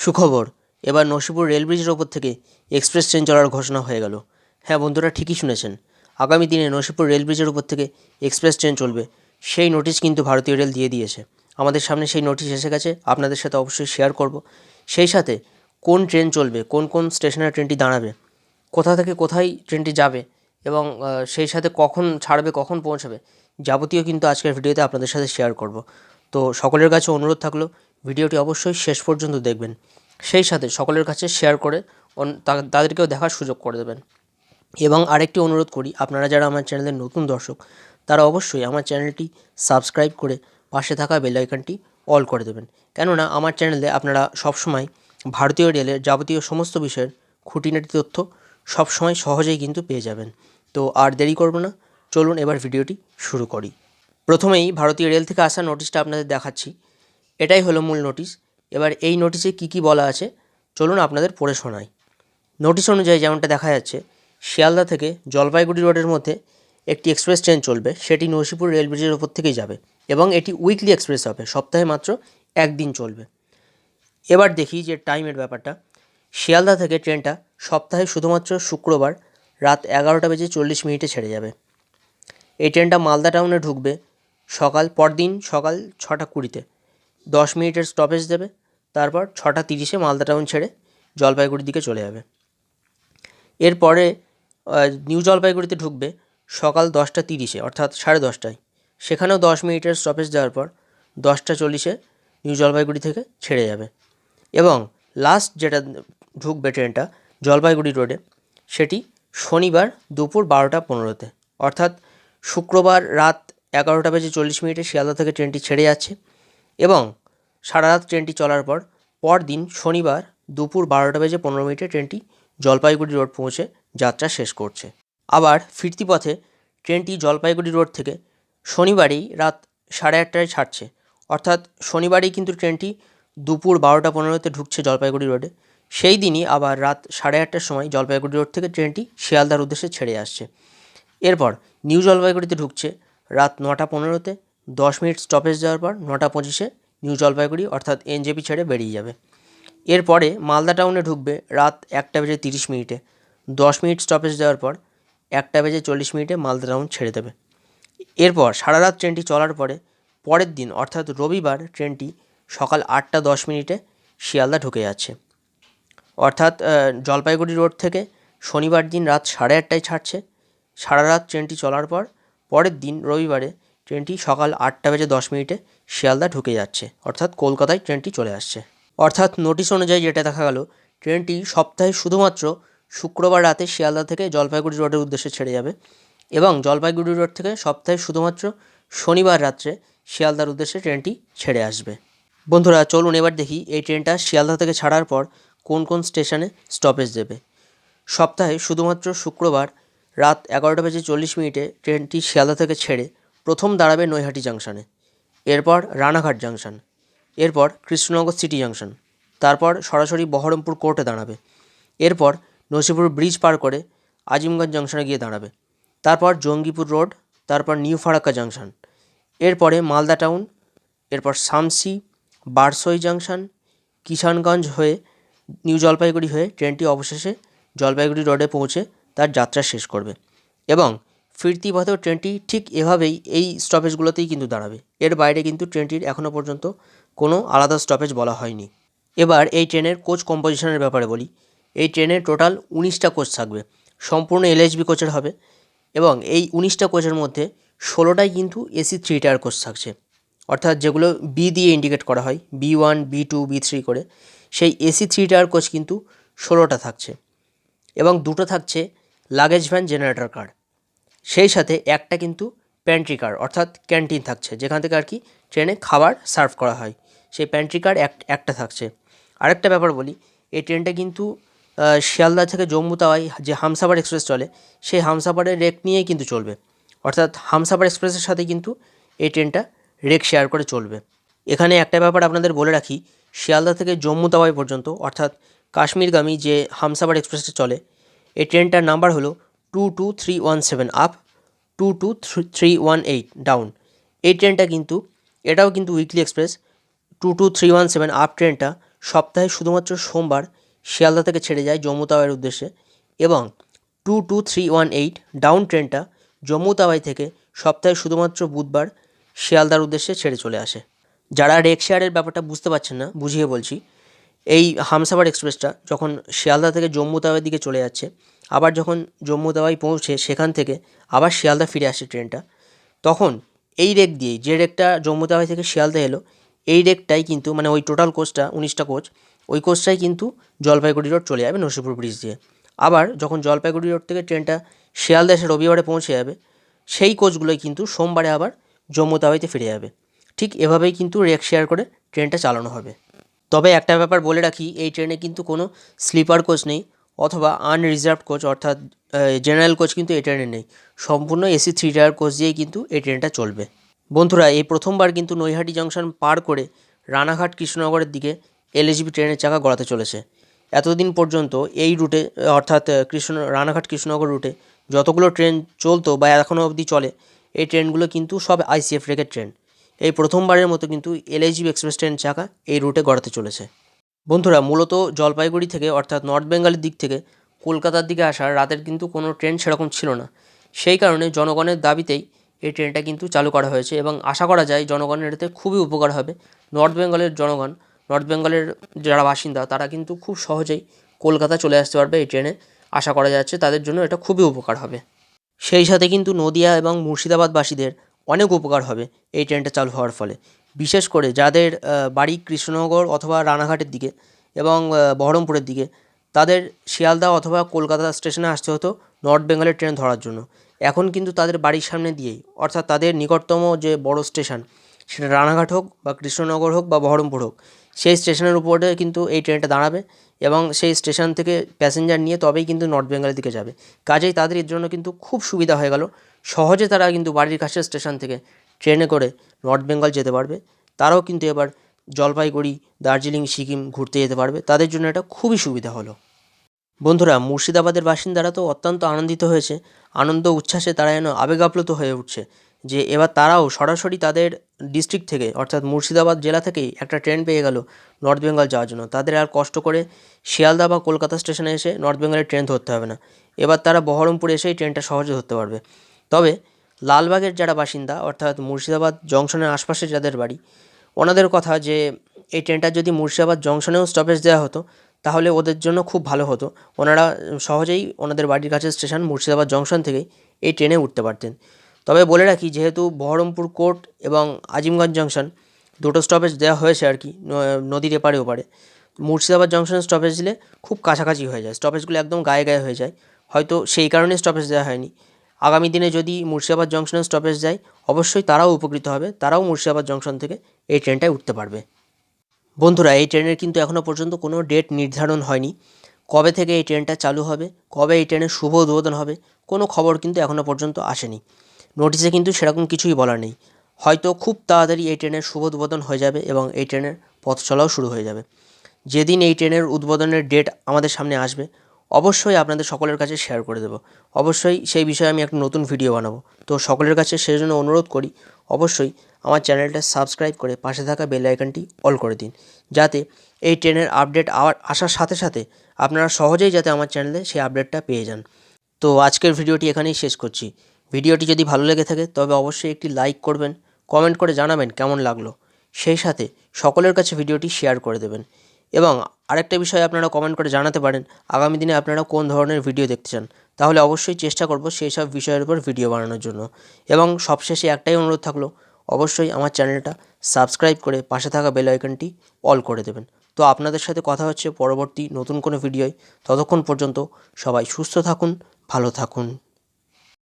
সুখবর, এবার নসিপুর রেল ব্রিজের ওপর থেকে এক্সপ্রেস ট্রেন চলার ঘোষণা হয়ে গেল। হ্যাঁ বন্ধুরা, ঠিকই শুনেছেন। আগামী দিনে নসিপুর রেল ব্রিজের উপর থেকে এক্সপ্রেস ট্রেন চলবে। সেই নোটিশ কিন্তু ভারতীয় রেল দিয়ে দিয়েছে। আমাদের সামনে সেই নোটিশ এসে গেছে, আপনাদের সাথে অবশ্যই শেয়ার করব। সেই সাথে কোন ট্রেন চলবে, কোন কোন স্টেশনে ট্রেনটি দাঁড়াবে, কোথা থেকে কোথায় ট্রেনটি যাবে এবং সেই সাথে কখন ছাড়বে, কখন পৌঁছাবে, যাবতীয় কিন্তু আজকের ভিডিওতে আপনাদের সাথে শেয়ার করব। তো সকলের কাছে অনুরোধ থাকল ভিডিওটি অবশ্যই শেষ পর্যন্ত দেখবেন। সেই সাথে সকলের কাছে শেয়ার করে তাদেরকেও দেখার সুযোগ করে দেবেন। এবং আরেকটি অনুরোধ করি, আপনারা যারা আমার চ্যানেলের নতুন দর্শক, তারা অবশ্যই আমার চ্যানেলটি সাবস্ক্রাইব করে পাশে থাকা বেল আইকনটি অল করে দেবেন। কেননা, আমার চ্যানেলে আপনারা সবসময় ভারতীয় রেলের যাবতীয় সমস্ত বিষয়ের খুঁটিনাটি তথ্য সবসময় সহজেই কিন্তু পেয়ে যাবেন। তো আর দেরি করব না, চলুন এবার ভিডিওটি শুরু করি। প্রথমেই ভারতীয় রেল থেকে আসা নোটিশটা আপনাদের দেখাচ্ছি। এটাই হলো মূল নোটিশ এবার এই নোটিশে কী কী বলা আছে, চলুন আপনাদের পড়ে শোনাই। নোটিশ অনুযায়ী যেমনটা দেখা যাচ্ছে, শিয়ালদা থেকে জলপাইগুড়ি রোডের মধ্যে একটি এক্সপ্রেস ট্রেন চলবে, সেটি নরসিপুর রেল ব্রিজের ওপর থেকেই যাবে এবং এটি উইকলি এক্সপ্রেস হবে, সপ্তাহে মাত্র একদিন চলবে। এবার দেখি যে টাইমের ব্যাপারটা। শিয়ালদা থেকে ট্রেনটা সপ্তাহে শুধুমাত্র শুক্রবার রাত এগারোটা বেজে চল্লিশ মিনিটে ছেড়ে যাবে। এই ট্রেনটা মালদা টাউনে ঢুকবে সকাল, পরদিন সকাল ছটা কুড়িতে। দশ মিনিটের স্টপেজ দেবে, তারপর ছটা তিরিশে মালদা টাউন ছেড়ে জলপাইগুড়ির দিকে চলে যাবে। এরপরে নিউ জলপাইগুড়িতে ঢুকবে সকাল দশটা তিরিশে, অর্থাৎ সাড়ে দশটায়। সেখানেও দশ মিনিটের স্টপেজ দেওয়ার পর দশটা চল্লিশে নিউ জলপাইগুড়ি থেকে ছেড়ে যাবে। এবং লাস্ট যেটা ঢুকবে ট্রেনটা জলপাইগুড়ি রোডে সেটি শনিবার দুপুর বারোটা পনেরোতে। অর্থাৎ শুক্রবার রাত এগারোটা বেজে চল্লিশ মিনিটে শিয়ালদা থেকে ট্রেনটি ছেড়ে যাচ্ছে। এবং সারা রাত ট্রেনটি চলার পর পরদিন শনিবার দুপুর বারোটা বেজে পনেরো মিনিটে ট্রেনটি জলপাইগুড়ি রোড পৌঁছে যাত্রা শেষ করছে। আবার ফিরতি পথে ট্রেনটি জলপাইগুড়ি রোড থেকে শনিবারেই রাত সাড়ে আটটায় ছাড়ছে। অর্থাৎ শনিবারেই কিন্তু ট্রেনটি দুপুর বারোটা পনেরোতে ঢুকছে জলপাইগুড়ি রোডে। সেই দিনই আবার রাত সাড়ে আটটার সময় জলপাইগুড়ি রোড থেকে ট্রেনটি শিয়ালদার উদ্দেশ্যে ছেড়ে আসছে। এরপর নিউ জলপাইগুড়িতে ঢুকছে রাত নটা পনেরোতে দশ মিনিট স্টপেজ দেওয়ার পর নটা পঁচিশে নিউ জলপাইগুড়ি অর্থাৎ এনজেপি ছেড়ে বেরিয়ে যাবে। এরপরে মালদা টাউনে ঢুকবে রাত একটা বেজে তিরিশ মিনিটে। দশ মিনিট স্টপেজ দেওয়ার পর একটা বেজে চল্লিশ মিনিটে মালদা টাউন ছেড়ে দেবে। এরপর সারা রাত ট্রেনটি চলার পরে পরের দিন অর্থাৎ রবিবার ট্রেনটি সকাল আটটা দশ মিনিটে শিয়ালদা ঢুকে যাচ্ছে। অর্থাৎ জলপাইগুড়ি রোড থেকে শনিবার দিন রাত সাড়ে আটটায় ছাড়ছে। সারা রাত ট্রেনটি চলার পর পরের দিন রবিবারে ট্রেনটি সকাল আটটা বেজে দশ মিনিটে শিয়ালদা ঢুকে যাচ্ছে। অর্থাৎ কলকাতায় ট্রেনটি চলে আসছে। অর্থাৎ নোটিশ অনুযায়ী যেটা দেখা গেল, ট্রেনটি সপ্তাহে শুধুমাত্র শুক্রবার রাতে শিয়ালদা থেকে জলপাইগুড়ি রোডের উদ্দেশ্যে ছেড়ে যাবে এবং জলপাইগুড়ি রোড থেকে সপ্তাহে শুধুমাত্র শনিবার রাত্রে শিয়ালদার উদ্দেশ্যে ট্রেনটি ছেড়ে আসবে। বন্ধুরা, চলুন এবার দেখি এই ট্রেনটা শিয়ালদা থেকে ছাড়ার পর কোন কোন স্টেশনে স্টপেজ দেবে। সপ্তাহে শুধুমাত্র শুক্রবার রাত এগারোটা বেজে চল্লিশ মিনিটে ট্রেনটি শিয়ালদা থেকে ছেড়ে প্রথম দাঁড়াবে নৈহাটি জাংশনে, এরপর রানাঘাট জাংশন, এরপর কৃষ্ণনগর সিটি জাংশন, তারপর সরাসরি বহরমপুর কোর্টে দাঁড়াবে, এরপর নসিপুর ব্রিজ পার করে আজিমগঞ্জ জাংশনে গিয়ে দাঁড়াবে, তারপর জঙ্গিপুর রোড, তারপর নিউ ফারাক্কা জাংশন, এরপরে মালদা টাউন, এরপর শামসি বারসই জাংশন, কিষানগঞ্জ হয়ে নিউ জলপাইগুড়ি হয়ে ট্রেনটি অবশেষে জলপাইগুড়ি রোডে পৌঁছে তার যাত্রা শেষ করবে এবং ফিরতি পথেও ট্রেনটি ঠিক এভাবেই এই স্টপেজগুলোতেই কিন্তু দাঁড়াবে। এর বাইরে কিন্তু ট্রেনটির এখনও পর্যন্ত কোনো আলাদা স্টপেজ বলা হয়নি। এবার এই ট্রেনের কোচ কম্পোজিশনের ব্যাপারে বলি। এই ট্রেনের টোটাল উনিশটা কোচ থাকবে। সম্পূর্ণ এলএইচবি কোচের হবে এবং এই উনিশটা কোচের মধ্যে ষোলোটাই কিন্তু এসি থ্রি টায়ার কোচ থাকছে। অর্থাৎ যেগুলো বি দিয়ে ইন্ডিকেট করা হয় B one B two B three করে। সেই এসি থ্রি টায়ার কোচ কিন্তু ষোলোটা থাকছে এবং দুটো থাকছে লাগেজ ভ্যান জেনারেটর কার সেই সাথে একটা কিন্তু প্যান্ট্রি কার অর্থাৎ ক্যান্টিন থাকছে। যেখান থেকে আর কি ট্রেনে খাবার সার্ভ করা হয়। সেই প্যান্ট্রি কার এক, একটা থাকছে। আরেকটা ব্যাপার বলি, এই ট্রেনটা কিন্তু শিয়ালদা থেকে জম্মু তাওয়াই যে হামসাফার এক্সপ্রেস চলে, সেই হামসাফারের রেক নিয়েই কিন্তু চলবে। অর্থাৎ হামসাফার এক্সপ্রেসের সাথে কিন্তু এই ট্রেনটা রেক শেয়ার করে চলবে। এখানে একটা ব্যাপার আপনাদের বলে রাখি শিয়ালদা থেকে জম্মু তাওয়াই পর্যন্ত, অর্থাৎ কাশ্মীরগামী যে হামসাফার এক্সপ্রেসটা চলে, এই ট্রেনটার নাম্বার হলো two two three one seven up two two three one eight down এই ট্রেনটা কিন্তু, এটাও কিন্তু weekly express two two three one seven up ট্রেনটা সপ্তাহে শুধুমাত্র সোমবার শিয়ালদা থেকে ছেড়ে যায় জম্মু তাওয়াইয়ের উদ্দেশ্যে এবং two two three one eight down ট্রেনটা জম্মু তাওয়াই থেকে সপ্তাহে শুধুমাত্র বুধবার শিয়ালদার উদ্দেশ্যে ছেড়ে চলে আসে। যারা রেক শেয়ারের ব্যাপারটা বুঝতে পারছেন না, বুঝিয়ে বলছি, এই হামসাফার এক্সপ্রেসটা যখন শিয়ালদা থেকে জম্মু দিকে চলে যাচ্ছে আবার যখন জম্মু পৌঁছে সেখান থেকে আবার শিয়ালদা ফিরে আসে ট্রেনটা। তখন এই রেক দিয়েই, যে রেকটা জম্মু থেকে শিয়ালদা এলো, এই রেকটাই কিন্তু মানে ওই টোটাল কোচটা উনিশটা কোচ ওই কোচটাই কিন্তু জলপাইগুড়ি রোড চলে যাবে নসিপুর ব্রিজ দিয়ে। আবার যখন জলপাইগুড়ি রোড থেকে ট্রেনটা শিয়ালদা এসে রবিবারে পৌঁছে যাবে, সেই কোচগুলোই কিন্তু সোমবারে আবার জম্মু ফিরে যাবে। ঠিক এভাবেই কিন্তু রেক শেয়ার করে ট্রেনটা চালানো হবে। তবে একটা ব্যাপার বলে রাখি, এই ট্রেনে কিন্তু কোনো স্লিপার কোচ নেই। অথবা আনরিজার্ভ কোচ অর্থাৎ জেনারেল কোচ কিন্তু এই ট্রেনে নেই। সম্পূর্ণ এসি থ্রি টায়ার কোচ দিয়েই কিন্তু এই ট্রেনটা চলবে। বন্ধুরা, এই প্রথমবার কিন্তু নৈহাটি জংশন পার করে রানাঘাট কৃষ্ণনগরের দিকে এলএসবি ট্রেনের চাকা গড়াতে চলেছে। এতদিন পর্যন্ত এই রুটে অর্থাৎ কৃষ্ণ, রানাঘাট কৃষ্ণনগর রুটে যতগুলো ট্রেন চলতো বা এখনও অবধি চলে, এই ট্রেনগুলো কিন্তু সব আইসিএফ রেকের ট্রেন এই প্রথমবারের মতো কিন্তু এলএইচবি এক্সপ্রেস ট্রেন চাকা এই রুটে গড়াতে চলেছে। বন্ধুরা, মূলত জলপাইগুড়ি থেকে, অর্থাৎ নর্থ বেঙ্গলের দিক থেকে, কলকাতার দিকে আসার রাতের কিন্তু কোনো ট্রেন সেরকম ছিল না। সেই কারণে জনগণের দাবিতেই এই ট্রেনটা কিন্তু চালু করা হয়েছে এবং আশা করা যায় জনগণের এতে খুবই উপকার হবে। নর্থ বেঙ্গলের জনগণ, নর্থ বেঙ্গলের যারা বাসিন্দা, তারা কিন্তু খুব সহজেই কলকাতা চলে আসতে পারবে এই ট্রেনে। আশা করা যাচ্ছে তাদের জন্য এটা খুবই উপকার হবে। সেই সাথে কিন্তু নদিয়া এবং মুর্শিদাবাদবাসীদের অনেক উপকার হবে এই ট্রেনটা চালু হওয়ার ফলে। বিশেষ করে যাদের বাড়ি কৃষ্ণনগর অথবা রানাঘাটের দিকে এবং বহরমপুরের দিকে, তাদের শিয়ালদা অথবা কলকাতা স্টেশনে আসতে হতো নর্থ বেঙ্গলের ট্রেন ধরার জন্য। এখন কিন্তু তাদের বাড়ির সামনে দিয়েই, অর্থাৎ তাদের নিকটতম যে বড় স্টেশন, সেটা রানাঘাট হোক বা কৃষ্ণনগর হোক বা বহরমপুর হোক, সেই স্টেশনের উপরে কিন্তু এই ট্রেনটা দাঁড়াবে এবং সেই স্টেশন থেকে প্যাসেঞ্জার নিয়ে তবেই কিন্তু নর্থ বেঙ্গলের দিকে যাবে। কাজেই তাদের এর জন্য কিন্তু খুব সুবিধা হয়ে গেল। সহজে তারা কিন্তু বাড়ির কাছের স্টেশন থেকে ট্রেনে করে নর্থ বেঙ্গল যেতে পারবে। তারাও কিন্তু এবার জলপাইগুড়ি, দার্জিলিং, সিকিম ঘুরতে যেতে পারবে। তাদের জন্য এটা খুবই সুবিধা হলো। বন্ধুরা, মুর্শিদাবাদের বাসিন্দারা তো অত্যন্ত আনন্দিত হয়েছে। আনন্দ উচ্ছ্বাসে তারা যেন আবেগ আপ্লুত হয়ে উঠছে যে এবার তারাও সরাসরি তাদের ডিস্ট্রিক্ট থেকে, অর্থাৎ মুর্শিদাবাদ জেলা থেকেই একটা ট্রেন পেয়ে গেল নর্থ বেঙ্গল যাওয়ার জন্য। তাদের আর কষ্ট করে শিয়ালদা বা কলকাতা স্টেশনে এসে নর্থ বেঙ্গলের ট্রেন ধরতে হবে না। এবার তারা বহরমপুর এসেই ট্রেনটা সহজে ধরতে পারবে। তবে লালবাগের যারা বাসিন্দা, অর্থাৎ মুর্শিদাবাদ জংশনের আশপাশে যাদের বাড়ি, ওনাদের কথা যে এই ট্রেনটা যদি মুর্শিদাবাদ জংশনেও স্টপেজ দেওয়া হতো, তাহলে ওদের জন্য খুব ভালো হতো। ওনারা সহজেই ওনাদের বাড়ির কাছে স্টেশন মুর্শিদাবাদ জংশন থেকেই এই ট্রেনে উঠতে পারতেন। তবে বলে রাখি, যেহেতু বহরমপুর কোর্ট এবং আজিমগঞ্জ জংশন দুটো স্টপেজ দেওয়া হয়েছে আর কি নদীর এপারে ওপারে, মুর্শিদাবাদ জংশন স্টপেজ দিলে খুব কাছাকাছি হয়ে যায়। স্টপেজগুলো একদম গায়ে গায়ে হয়ে যায়। হয়তো সেই কারণে স্টপেজ দেওয়া হয়নি। আগামী দিনে যদি মুর্শিদাবাদ জংশনে স্টপেজ যায়, অবশ্যই তারাও উপকৃত হবে, তারাও মুর্শিদাবাদ জংশন থেকে এই ট্রেনটায় উঠতে পারবে। বন্ধুরা, এই ট্রেনের কিন্তু এখনও পর্যন্ত কোনো ডেট নির্ধারণ হয়নি। কবে থেকে এই ট্রেনটা চালু হবে, কবে এই ট্রেনের শুভ উদ্বোধন হবে, কোনো খবর কিন্তু এখনও পর্যন্ত আসেনি। নোটিশে কিন্তু সেরকম কিছুই বলার নেই। হয়তো খুব তাড়াতাড়ি এই ট্রেনের শুভ উদ্বোধন হয়ে যাবে এবং এই ট্রেনের পথ চলাও শুরু হয়ে যাবে। যেদিন এই ট্রেনের উদ্বোধনের ডেট আমাদের সামনে আসবে অবশ্যই আপনাদের সকলের কাছে শেয়ার করে দেবো। অবশ্যই সেই বিষয়ে আমি একটা নতুন ভিডিও বানাবো। তো সকলের কাছে সেই জন্য অনুরোধ করি, অবশ্যই আমার চ্যানেলটা সাবস্ক্রাইব করে পাশে থাকা বেল আইকনটি অল করে দিন। যাতে এই ট্রেনের আপডেট আওয়ার আসার সাথে সাথে আপনারা সহজেই যাতে আমার চ্যানেলে সেই আপডেটটা পেয়ে যান। তো আজকের ভিডিওটি এখানেই শেষ করছি। ভিডিওটি যদি ভালো লেগে থাকে, তবে অবশ্যই একটি লাইক করবেন কমেন্ট করে জানাবেন কেমন লাগল। সেই সাথে সকলের কাছে ভিডিওটি শেয়ার করে দেবেন। এবং আরেকটা বিষয় আপনারা কমেন্ট করে জানাতে পারেন, আগামী দিনে আপনারা কোন ধরনের ভিডিও দেখতে চান। তাহলে অবশ্যই চেষ্টা করব সেই সব বিষয়ের উপর ভিডিও বানানোর জন্য। এবং সবশেষে একটাই অনুরোধ থাকল, অবশ্যই আমার চ্যানেলটা সাবস্ক্রাইব করে পাশে থাকা বেল আইকনটি অল করে দেবেন। তো আপনাদের সাথে কথা হচ্ছে পরবর্তী নতুন কোনো ভিডিওয় ততক্ষণ পর্যন্ত সবাই সুস্থ থাকুন, ভালো থাকুন।